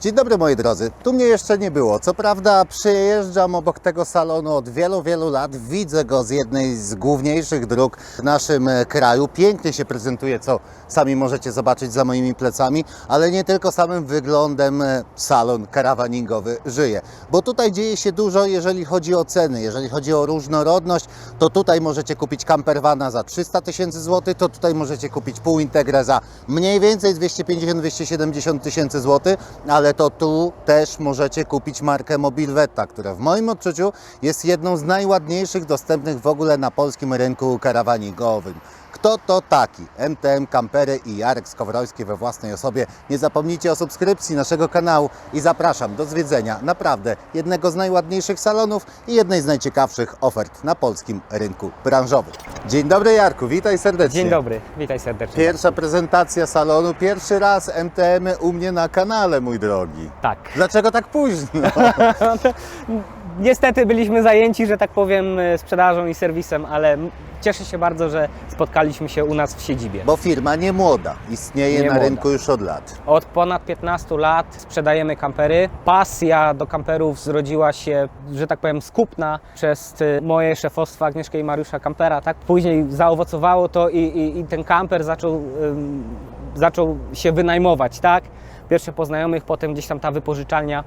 Dzień dobry moi drodzy, tu mnie jeszcze nie było. Co prawda przyjeżdżam obok tego salonu od wielu, wielu lat. Widzę go z jednej z główniejszych dróg w naszym e, kraju. Pięknie się prezentuje, co sami możecie zobaczyć za moimi plecami, ale nie tylko samym wyglądem e, salon karawaningowy żyje. Bo tutaj dzieje się dużo, jeżeli chodzi o ceny, jeżeli chodzi o różnorodność, to tutaj możecie kupić campervana za 300 tysięcy złotych, to tutaj możecie kupić pół Integrę za mniej więcej 250-270 tysięcy złotych, ale to tu też możecie kupić markę Mobilvetta, która w moim odczuciu jest jedną z najładniejszych dostępnych w ogóle na polskim rynku karawaningowym. Kto to taki? MTM Kampery i Jarek Skowroński we własnej osobie. Nie zapomnijcie o subskrypcji naszego kanału i zapraszam do zwiedzenia naprawdę jednego z najładniejszych salonów i jednej z najciekawszych ofert na polskim rynku branżowym. Dzień dobry Jarku, witaj serdecznie. Dzień dobry, witaj serdecznie. Pierwsza prezentacja salonu, pierwszy raz MTM u mnie na kanale, mój drogi. Tak. Dlaczego tak późno? Niestety byliśmy zajęci, że tak powiem, e, sprzedażą i serwisem, ale cieszę się bardzo, że spotkaliśmy się u nas w siedzibie. Bo firma nie młoda, istnieje Nie na młoda. rynku już od lat. Od ponad 15 lat sprzedajemy kampery. Pasja do kamperów zrodziła się, że tak powiem, skupna przez e, moje szefostwo Agnieszkę i Mariusza Kampera. Tak? Później zaowocowało to i, i, i ten kamper zaczął, ym, zaczął się wynajmować. Tak? Pierwsze po znajomych, potem gdzieś tam ta wypożyczalnia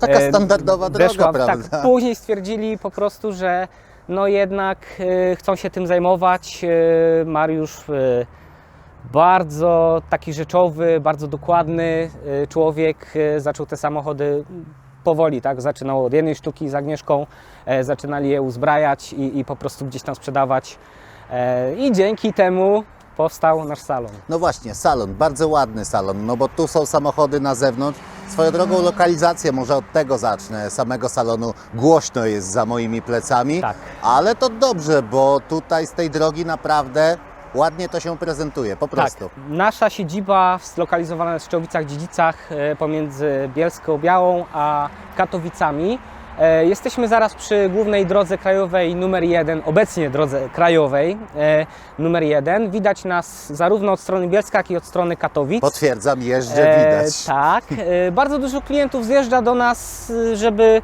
Taka standardowa droga, weszła, prawda? Tak, później stwierdzili po prostu, że no jednak e, chcą się tym zajmować. E, Mariusz e, bardzo taki rzeczowy, bardzo dokładny człowiek, zaczął te samochody powoli, tak? Zaczynał od jednej sztuki z Agnieszką, e, zaczynali je uzbrajać i, i po prostu gdzieś tam sprzedawać. E, I dzięki temu powstał nasz salon. No właśnie, salon, bardzo ładny salon, no bo tu są samochody na zewnątrz. Swoją drogą lokalizację, może od tego zacznę, samego salonu głośno jest za moimi plecami, Tak. ale to dobrze, bo tutaj z tej drogi naprawdę ładnie to się prezentuje, po prostu. Tak, nasza siedziba zlokalizowana jest w Szczałowicach-Dziedzicach e, pomiędzy Bielską Białą a Katowicami. E, Jesteśmy zaraz przy głównej drodze krajowej numer 1, obecnie drodze krajowej e, numer 1. Widać nas zarówno od strony Bielska, jak i od strony Katowic. Potwierdzam, jeżdżę, E, widać. tak. Bardzo dużo klientów zjeżdża do nas, żeby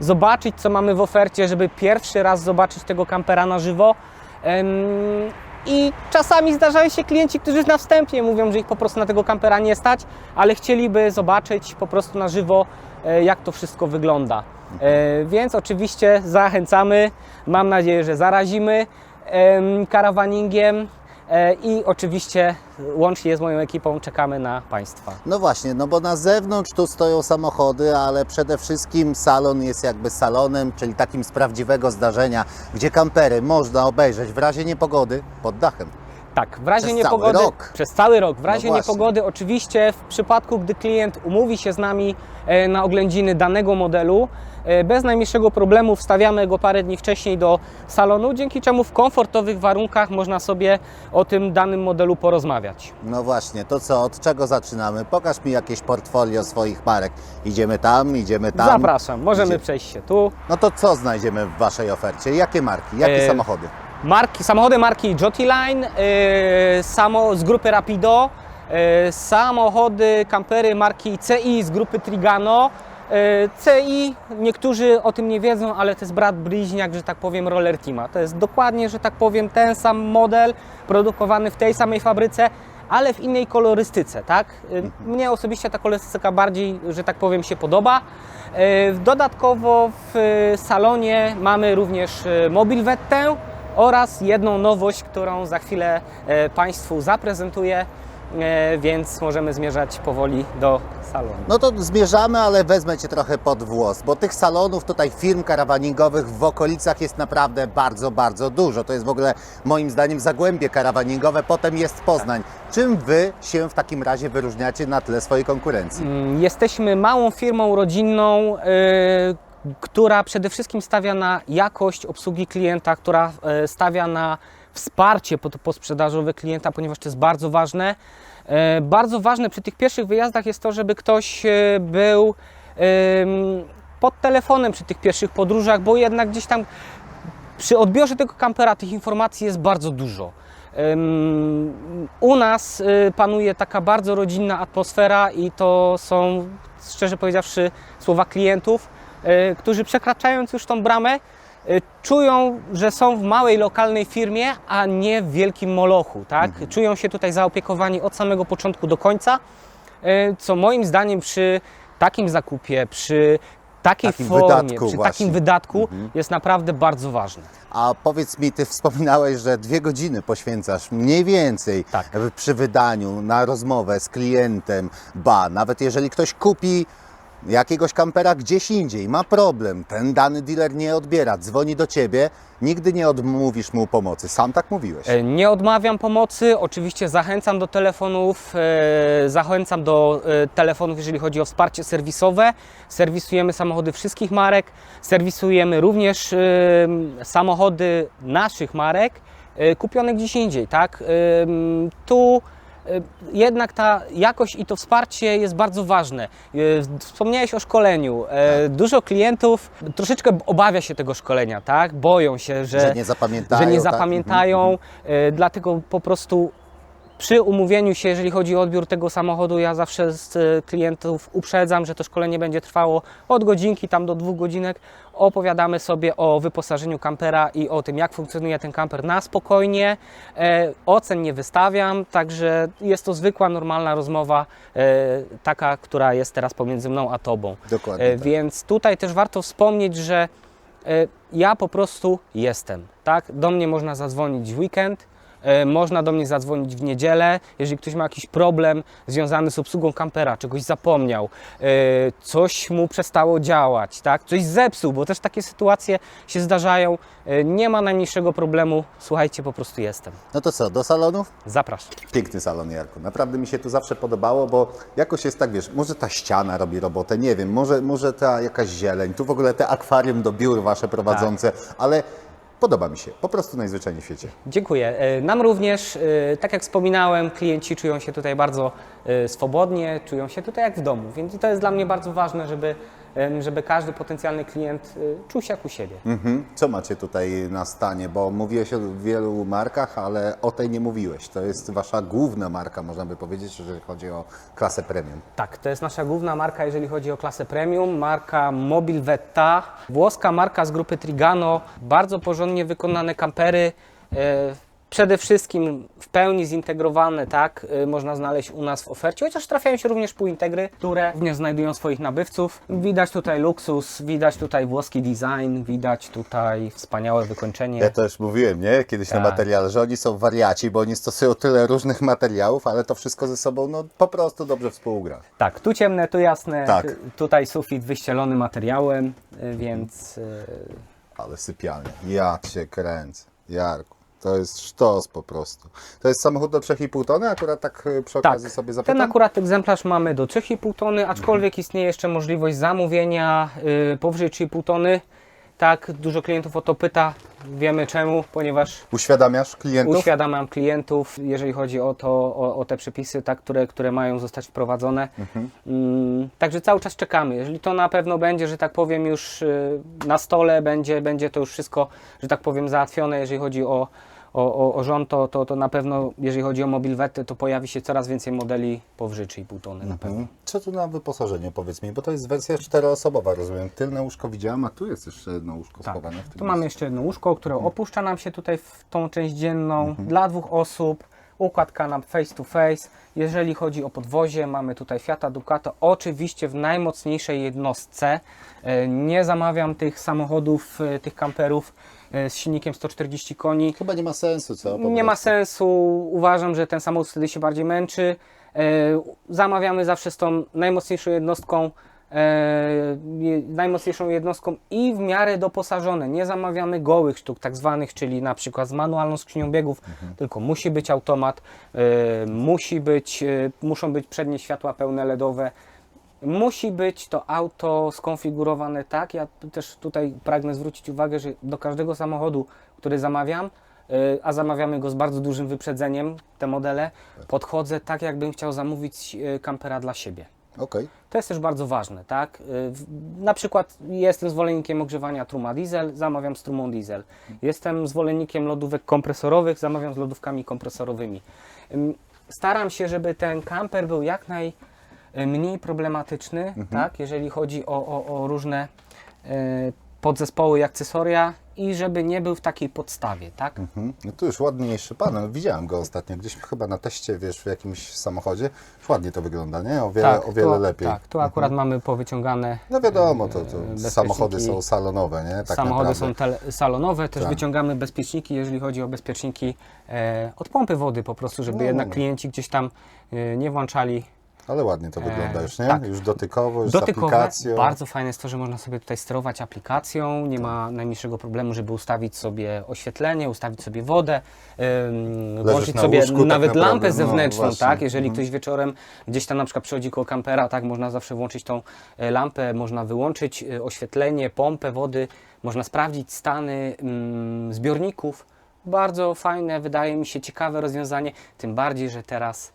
zobaczyć, co mamy w ofercie, żeby pierwszy raz zobaczyć tego kampera na żywo. I czasami zdarzają się klienci, którzy na wstępie mówią, że ich po prostu na tego kampera nie stać, ale chcieliby zobaczyć po prostu na żywo, jak to wszystko wygląda. E, Więc oczywiście zachęcamy. Mam nadzieję, że zarazimy em, karawaningiem. E, I oczywiście łącznie z moją ekipą czekamy na Państwa. No właśnie, no bo na zewnątrz tu stoją samochody, ale przede wszystkim salon jest jakby salonem, czyli takim z prawdziwego zdarzenia, gdzie kampery można obejrzeć w razie niepogody pod dachem. Tak, w razie Przez niepogody. cały rok. Przez cały rok. W No razie właśnie. niepogody, oczywiście, w przypadku, gdy klient umówi się z nami e, na oględziny danego modelu, e, bez najmniejszego problemu wstawiamy go parę dni wcześniej do salonu, dzięki czemu w komfortowych warunkach można sobie o tym danym modelu porozmawiać. No właśnie, to co, od czego zaczynamy? Pokaż mi jakieś portfolio swoich marek. Idziemy tam, idziemy tam. Zapraszam, możemy Idzie- przejść się tu. No to co znajdziemy w Waszej ofercie? Jakie marki, jakie E, samochody? Marki, samochody marki Jotiline, yy, samo z grupy Rapido, yy, samochody, kampery marki CI z grupy Trigano. Yy, CI, niektórzy o tym nie wiedzą, ale to jest brat bliźniak, że tak powiem, Roller Teama. To jest dokładnie, że tak powiem, ten sam model produkowany w tej samej fabryce, ale w innej kolorystyce, tak? Yy, Mnie osobiście ta kolorystyka bardziej, że tak powiem, się podoba. Dodatkowo w salonie mamy również Mobilwettę, oraz jedną nowość, którą za chwilę e, Państwu zaprezentuję, e, więc możemy zmierzać powoli do salonu. No to zmierzamy, ale wezmę Cię trochę pod włos, bo tych salonów tutaj, firm karawaningowych w okolicach jest naprawdę bardzo, bardzo dużo. To jest w ogóle moim zdaniem zagłębie karawaningowe, potem jest Poznań. Czym Wy się w takim razie wyróżniacie na tle swojej konkurencji? Mm, Jesteśmy małą firmą rodzinną, e, która przede wszystkim stawia na jakość obsługi klienta, która e, stawia na wsparcie posprzedażowe klienta, ponieważ to jest bardzo ważne. E, Bardzo ważne przy tych pierwszych wyjazdach jest to, żeby ktoś e, był pod telefonem przy tych pierwszych podróżach, bo jednak gdzieś tam przy odbiorze tego kampera tych informacji jest bardzo dużo. U nas panuje taka bardzo rodzinna atmosfera i to są, szczerze powiedziawszy, słowa klientów, którzy przekraczając już tą bramę, y, czują, że są w małej lokalnej firmie, a nie w wielkim molochu. Tak? Czują się tutaj zaopiekowani od samego początku do końca, y, co moim zdaniem przy takim zakupie, przy takiej Takim formie, wydatku przy właśnie. takim wydatku jest naprawdę bardzo ważne. A powiedz mi, ty wspominałeś, że dwie godziny poświęcasz mniej więcej Tak. przy wydaniu na rozmowę z klientem. Ba, nawet jeżeli ktoś kupi jakiegoś kampera gdzieś indziej, ma problem, ten dany dealer nie odbiera, dzwoni do ciebie, nigdy nie odmówisz mu pomocy. Sam tak mówiłeś. E, Nie odmawiam pomocy, oczywiście zachęcam do telefonów, e, zachęcam do e, telefonów, jeżeli chodzi o wsparcie serwisowe. Serwisujemy samochody wszystkich marek, serwisujemy również samochody naszych marek kupione gdzieś indziej, tak? Tu jednak ta jakość i to wsparcie jest bardzo ważne. E, Wspomniałeś o szkoleniu. E, Dużo klientów troszeczkę obawia się tego szkolenia, tak? Boją się, że nie zapamiętają. że nie tak? zapamiętają, e, dlatego po prostu przy umówieniu się, jeżeli chodzi o odbiór tego samochodu, ja zawsze z e, klientów uprzedzam, że to szkolenie będzie trwało od godzinki tam do dwóch godzinek. Opowiadamy sobie o wyposażeniu kampera i o tym, jak funkcjonuje ten kamper na spokojnie. E, Ocen nie wystawiam, także jest to zwykła, normalna rozmowa, e, taka, która jest teraz pomiędzy mną a Tobą. Dokładnie. E, tak. Więc tutaj też warto wspomnieć, że e, ja po prostu jestem. Tak? Do mnie można zadzwonić w weekend, można do mnie zadzwonić w niedzielę, jeżeli ktoś ma jakiś problem związany z obsługą kampera, czegoś zapomniał, e, coś mu przestało działać, tak? coś zepsuł, bo też takie sytuacje się zdarzają. E, Nie ma najmniejszego problemu, słuchajcie, po prostu jestem. No to co, do salonów? Zapraszam. Piękny salon, Jarku. Naprawdę mi się tu zawsze podobało, bo jakoś jest tak, wiesz, może ta ściana robi robotę, nie wiem, może, może ta jakaś zieleń, tu w ogóle te akwarium do biur wasze prowadzące, ale podoba mi się, po prostu najzwyczajniej w świecie. Dziękuję. E, Nam również, e, tak jak wspominałem, klienci czują się tutaj bardzo e, swobodnie, czują się tutaj jak w domu, więc to jest dla mnie bardzo ważne, żeby, żeby każdy potencjalny klient e, czuł się jak u siebie. Mhm. Co macie tutaj na stanie? Bo mówiłeś o wielu markach, ale o tej nie mówiłeś. To jest wasza główna marka, można by powiedzieć, jeżeli chodzi o klasę premium. Tak, to jest nasza główna marka, jeżeli chodzi o klasę premium, marka Mobil Vetta, włoska marka z grupy Trigano, bardzo porządnie wykonane kampery, e, przede wszystkim w pełni zintegrowane, tak, e, można znaleźć u nas w ofercie, chociaż trafiają się również półintegry, które również znajdują swoich nabywców. Widać tutaj luksus, widać tutaj włoski design, widać tutaj wspaniałe wykończenie. Ja też mówiłem, nie? Kiedyś na Tak. materiale, że oni są wariaci, bo oni stosują tyle różnych materiałów, ale to wszystko ze sobą no, po prostu dobrze współgra. Tak, tu ciemne, tu jasne, Tak. tu- tutaj sufit wyścielony materiałem, e, więc... Ale sypialnie. Ja cię kręcę. Jarku. To jest sztos po prostu. To jest samochód do 3,5 tony? Akurat tak y, przy Tak, okazji sobie zapytam. ten akurat egzemplarz mamy do 3,5 tony, aczkolwiek istnieje jeszcze możliwość zamówienia y, powyżej 3,5 tony. Tak, dużo klientów o to pyta. Wiemy czemu, ponieważ Uświadamiasz klientów? uświadamiam klientów, jeżeli chodzi o to, o, o te przepisy, tak, które, które mają zostać wprowadzone. Mhm. Mm, także cały czas czekamy. Jeżeli to na pewno będzie, że tak powiem, już y, na stole, będzie, będzie to już wszystko, że tak powiem, załatwione, jeżeli chodzi o, o, o, o rząd, to, to, to na pewno, jeżeli chodzi o mobilwety, to pojawi się coraz więcej modeli powyżej 3,5 tony na pewno. Mhm. Co tu na wyposażenie, powiedz mi, bo to jest wersja czteroosobowa, rozumiem. Tylne łóżko widziałem, a tu jest jeszcze jedno łóżko Tak. schowane w tym Tu mamy jeszcze jedno łóżko, które opuszcza nam się tutaj w tą część dzienną dla dwóch osób. Układ kanap face to face. Jeżeli chodzi o podwozie, mamy tutaj Fiata Ducato, oczywiście w najmocniejszej jednostce. E, Nie zamawiam tych samochodów, e, tych kamperów z silnikiem 140 koni. Chyba nie ma sensu, co? Nie ma sensu. Uważam, że ten samochód wtedy się bardziej męczy. E, Zamawiamy zawsze z tą najmocniejszą jednostką, e, najmocniejszą jednostką i w miarę doposażone. Nie zamawiamy gołych sztuk, tak zwanych, czyli na przykład z manualną skrzynią biegów, tylko musi być automat, e, musi być, e, muszą być przednie światła pełne LEDowe. Musi być to auto skonfigurowane tak. Ja też tutaj pragnę zwrócić uwagę, że do każdego samochodu, który zamawiam, y, a zamawiamy go z bardzo dużym wyprzedzeniem, te modele, podchodzę tak, jakbym chciał zamówić y, kampera dla siebie. Okej. To jest też bardzo ważne, tak? Y, Na przykład jestem zwolennikiem ogrzewania truma diesel, zamawiam z trumą diesel. Jestem zwolennikiem lodówek kompresorowych, zamawiam z lodówkami kompresorowymi. Ym, Staram się, żeby ten kamper był jak najmniej problematyczny, tak? Jeżeli chodzi o, o, o różne y, podzespoły i akcesoria i żeby nie był w takiej podstawie, tak? Mhm. No tu już ładniejszy pan, no, widziałem go ostatnio, gdzieś chyba na teście, wiesz, w jakimś samochodzie. Już ładnie to wygląda, nie? O wiele, o wiele tu, lepiej. Tak, tu akurat mamy powyciągane No wiadomo, to, to bezpieczniki. samochody są salonowe, nie? Tak Samochody naprawdę. są salonowe, też Tak. wyciągamy bezpieczniki, jeżeli chodzi o bezpieczniki e, od pompy wody po prostu, żeby No, jednak no. klienci gdzieś tam e, nie włączali Ale ładnie to wygląda E, już, nie? tak. Już dotykowo, już z dotykowe. aplikacją. Bardzo fajne jest to, że można sobie tutaj sterować aplikacją, nie ma najmniejszego problemu, żeby ustawić sobie oświetlenie, ustawić sobie wodę, ym, włączyć na sobie łóżku tak nawet naprawdę, lampę no zewnętrzną, właśnie. tak? Jeżeli Mhm. ktoś wieczorem gdzieś tam na przykład przychodzi koło kampera, tak, można zawsze włączyć tą e, lampę, można wyłączyć e, oświetlenie, pompę wody, można sprawdzić stany mm, zbiorników. Bardzo fajne, wydaje mi się ciekawe rozwiązanie, tym bardziej, że teraz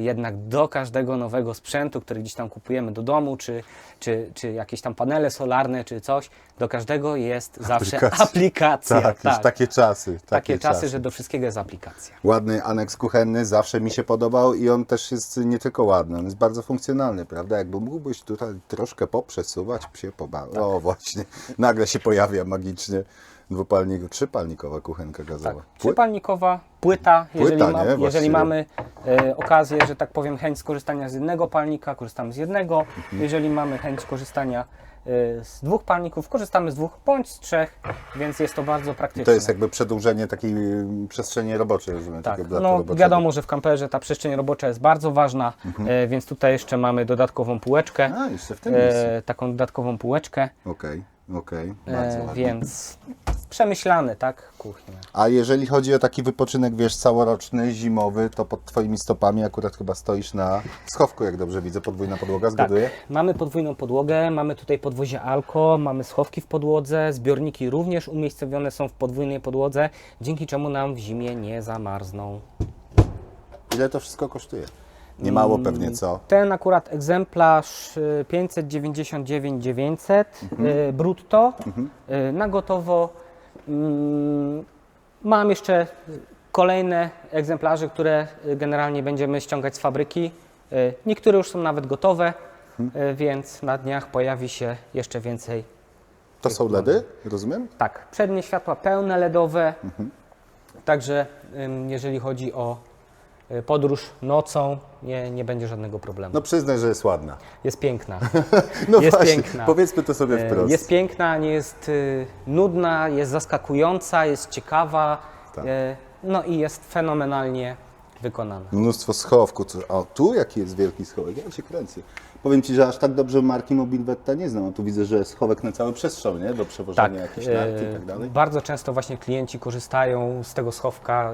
jednak do każdego nowego sprzętu, który gdzieś tam kupujemy do domu, czy, czy, czy jakieś tam panele solarne, czy coś, do każdego jest zawsze Aplikacja. aplikacja. Tak, już takie czasy. Takie, Takie czasy, że do wszystkiego jest aplikacja. Ładny aneks kuchenny, zawsze mi się podobał i on też jest nie tylko ładny, on jest bardzo funkcjonalny, prawda? Jakby mógłbyś tutaj troszkę poprzesuwać, się pobawić. Tak. O właśnie, nagle się pojawia magicznie dwupalnik, trzypalnikowa kuchenka gazowa. Tak, trzypalnikowa płyta, jeżeli, Płyta, ma, jeżeli mamy e, okazję, że tak powiem, chęć skorzystania z jednego palnika, korzystamy z jednego. Mhm. Jeżeli mamy chęć korzystania e, z dwóch palników, korzystamy z dwóch bądź z trzech, więc jest to bardzo praktyczne. To jest jakby przedłużenie takiej mm, przestrzeni roboczej, rozumiem, Tak, no roboczego. wiadomo, że w kamperze ta przestrzeń robocza jest bardzo ważna, Mhm. e, więc tutaj jeszcze mamy dodatkową półeczkę, A, jeszcze w tym miejscu. e, taką dodatkową półeczkę, Okej, okej, bardzo e, więc przemyślane, tak, kuchnia. A jeżeli chodzi o taki wypoczynek, wiesz, całoroczny, zimowy, to pod Twoimi stopami akurat chyba stoisz na schowku, jak dobrze widzę, podwójna podłoga, Tak, zgaduję? mamy podwójną podłogę, mamy tutaj podwozie Alko, mamy schowki w podłodze, zbiorniki również umiejscowione są w podwójnej podłodze, dzięki czemu nam w zimie nie zamarzną. Ile to wszystko kosztuje? Nie mało pewnie, co? Ten akurat egzemplarz y, 599 900 Mhm. y, brutto y, na gotowo. Mm, Mam jeszcze kolejne egzemplarze, które generalnie będziemy ściągać z fabryki. Y, Niektóre już są nawet gotowe, Mhm. y, więc na dniach pojawi się jeszcze więcej. To są LEDy, rozumiem? Tak, przednie światła pełne LEDowe. Także ym, jeżeli chodzi o podróż nocą, nie, nie będzie żadnego problemu. No przyznaj, że jest ładna. Jest piękna. No Jest właśnie, piękna. powiedzmy to sobie E, wprost. Jest piękna, nie jest y, nudna, jest zaskakująca, jest ciekawa. Tak. e, No i jest fenomenalnie wykonana. Mnóstwo schowków. O, tu jaki jest wielki schowek, ja się kręcę. Powiem Ci, że aż tak dobrze marki Mobilvetta nie znam, tu widzę, że jest schowek na cały przestrzał, nie? Do przewożenia Tak, jakichś e, nart i tak dalej. bardzo często właśnie klienci korzystają z tego schowka,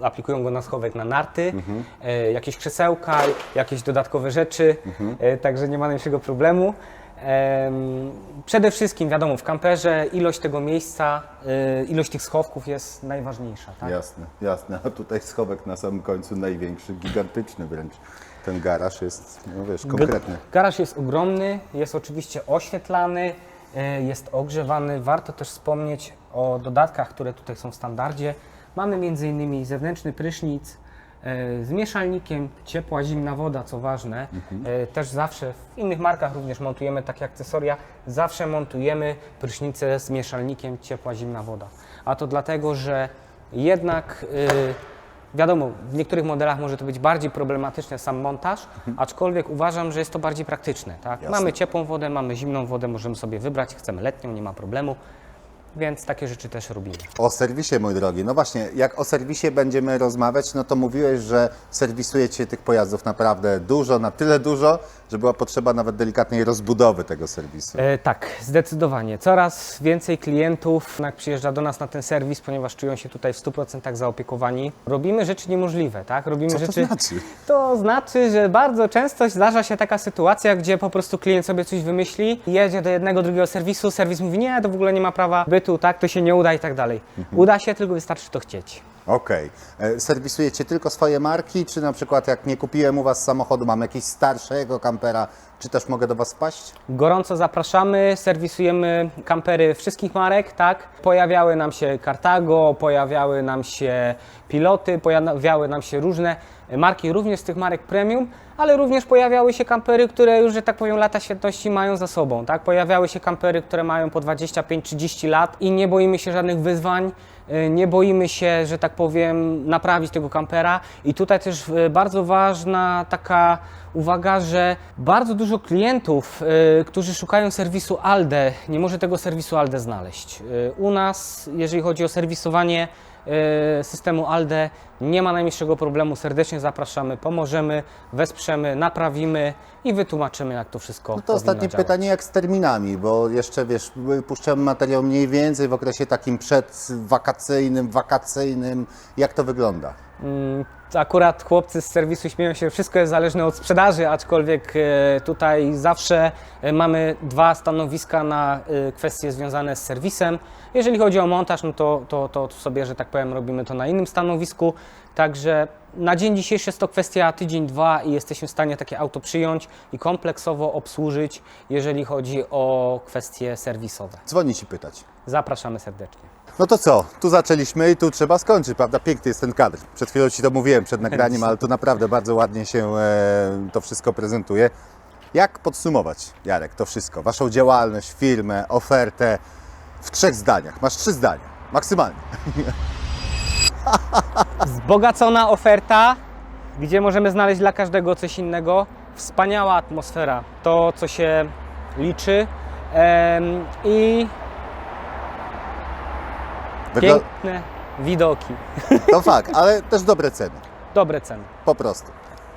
y, aplikują go na schowek na narty, Mhm. e, jakieś krzesełka, jakieś dodatkowe rzeczy, Mhm. e, także nie ma najmniejszego problemu. Em, Przede wszystkim, wiadomo, w kamperze ilość tego miejsca, ilość tych schowków jest najważniejsza. Tak? Jasne, jasne. A tutaj schowek na samym końcu największy, gigantyczny wręcz. Ten garaż jest, no wiesz, konkretny. Ga- Garaż jest ogromny, jest oczywiście oświetlany, e, jest ogrzewany. Warto też wspomnieć o dodatkach, które tutaj są w standardzie. Mamy m.in. zewnętrzny prysznic e, z mieszalnikiem, ciepła, zimna woda, co ważne. E, Też zawsze w innych markach również montujemy takie akcesoria. Zawsze montujemy prysznice z mieszalnikiem ciepła, zimna woda. A to dlatego, że jednak Wiadomo, w niektórych modelach może to być bardziej problematyczny sam montaż, aczkolwiek uważam, że jest to bardziej praktyczne. Tak? Jasne. Mamy ciepłą wodę, mamy zimną wodę, możemy sobie wybrać, chcemy letnią, nie ma problemu, więc takie rzeczy też robimy. O serwisie, mój drogi. No właśnie, jak o serwisie będziemy rozmawiać, no to mówiłeś, że serwisujecie tych pojazdów naprawdę dużo, na tyle dużo, że była potrzeba nawet delikatnej rozbudowy tego serwisu. E, tak, zdecydowanie. Coraz więcej klientów jednak przyjeżdża do nas na ten serwis, ponieważ czują się tutaj w 100% zaopiekowani. Robimy rzeczy niemożliwe, tak? Robimy Co to rzeczy. znaczy? To znaczy, że bardzo często zdarza się taka sytuacja, gdzie po prostu klient sobie coś wymyśli, jedzie do jednego, drugiego serwisu, serwis mówi, nie, to w ogóle nie ma prawa bytu, tak, to się nie uda i tak dalej. Mhm. Uda się, tylko wystarczy to chcieć. Okej. E, Serwisujecie tylko swoje marki, czy na przykład jak nie kupiłem u Was samochodu, mam jakiegoś starszego kampera, czy też mogę do Was wpaść? Gorąco zapraszamy, serwisujemy kampery wszystkich marek, tak? Pojawiały nam się Cartago, pojawiały nam się piloty, pojawiały nam się różne marki, również z tych marek premium, ale również pojawiały się kampery, które już, że tak powiem, lata świetności mają za sobą, tak? Pojawiały się kampery, które mają po 25-30 lat i nie boimy się żadnych wyzwań, nie boimy się, że tak powiem, naprawić tego kampera. I tutaj też y, bardzo ważna taka uwaga, że bardzo dużo klientów, y, którzy szukają serwisu ALDE, nie może tego serwisu ALDE znaleźć. U nas, jeżeli chodzi o serwisowanie systemu ALDE, nie ma najmniejszego problemu. Serdecznie zapraszamy, pomożemy, wesprzemy, naprawimy i wytłumaczymy, jak to wszystko No to ostatnie działać. pytanie, jak z terminami, bo jeszcze wiesz, puszczamy materiał mniej więcej w okresie takim przedwakacyjnym, wakacyjnym. Jak to wygląda? Mm, Akurat chłopcy z serwisu śmieją się, wszystko jest zależne od sprzedaży, aczkolwiek e, tutaj zawsze e, mamy dwa stanowiska na e, kwestie związane z serwisem. Jeżeli chodzi o montaż, no to, to, to sobie, że tak powiem, robimy to na innym stanowisku. Także na dzień dzisiejszy jest to kwestia tydzień, dwa i jesteśmy w stanie takie auto przyjąć i kompleksowo obsłużyć, jeżeli chodzi o kwestie serwisowe. Dzwonić i pytać. Zapraszamy serdecznie. No to co? Tu zaczęliśmy i tu trzeba skończyć, prawda? Piękny jest ten kadr. Przed chwilą Ci to mówiłem przed nagraniem, ale tu naprawdę bardzo ładnie się e, to wszystko prezentuje. Jak podsumować, Jarek, to wszystko? Waszą działalność, firmę, ofertę w trzech zdaniach. Masz trzy zdania, maksymalnie. Wzbogacona oferta, gdzie możemy znaleźć dla każdego coś innego. Wspaniała atmosfera, to co się liczy. Em, I Wygl- piękne widoki. To fakt, ale też dobre ceny. Dobre ceny. Po prostu.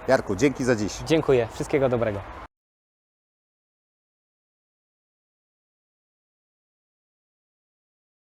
Jarku, dzięki za dziś. Dziękuję. Wszystkiego dobrego.